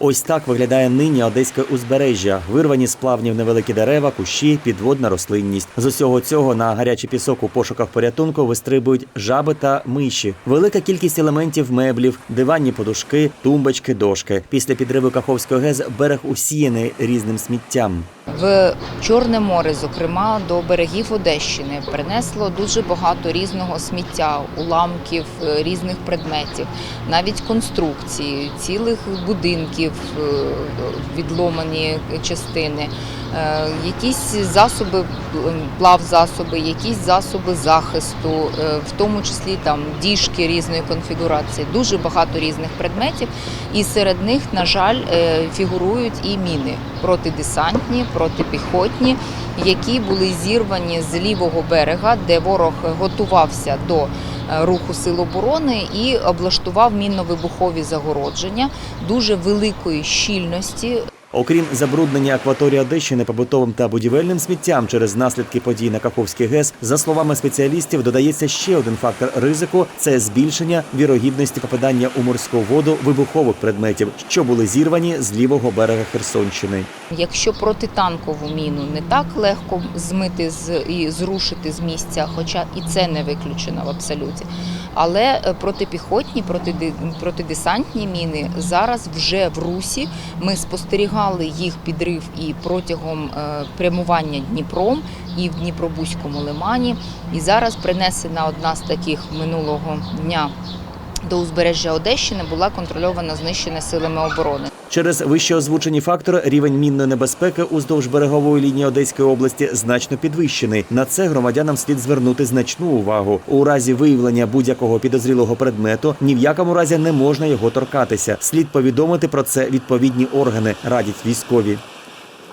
Ось так виглядає нині одеське узбережжя. Вирвані з плавнів невеликі дерева, кущі, підводна рослинність. З усього цього на гарячий пісок у пошуках порятунку вистрибують жаби та миші. Велика кількість елементів меблів, диванні подушки, тумбочки, дошки. Після підриву Каховської ГЕС берег усіяний різним сміттям. В Чорне море, зокрема до берегів Одещини, принесло дуже багато різного сміття, уламків, е, різних предметів, навіть конструкції, цілих будинків, е, відломані частини, е, якісь засоби, плавзасоби, якісь засоби захисту, е, в тому числі там діжки різної конфігурації, дуже багато різних предметів. І серед них, на жаль, фігурують і міни протидесантні, протипіхотні, які були зірвані з лівого берега, де ворог готувався до руху сил оборони і облаштував мінно-вибухові загородження дуже великої щільності. Окрім забруднення акваторії Одещини побутовим та будівельним сміттям через наслідки подій на Каховській ГЕС, за словами спеціалістів, додається ще один фактор ризику це збільшення вірогідності попадання у морську воду вибухових предметів, що були зірвані з лівого берега Херсонщини. Якщо протитанкову міну не так легко змити і зрушити з місця, хоча і це не виключено в абсолюті. Але е, протипіхотні, протидесантні міни зараз вже в русі. Ми спостерігали їх підрив і протягом е, прямування Дніпром, і в Дніпробузькому лимані. І зараз принесена одна з таких минулого дня до узбережжя Одещини була контрольована знищена силами оборони. Через вище озвучені фактори рівень мінної небезпеки уздовж берегової лінії Одеської області значно підвищений. На це громадянам слід звернути значну увагу. У разі виявлення будь-якого підозрілого предмету ні в якому разі не можна його торкатися. Слід повідомити про це відповідні органи, радять військові.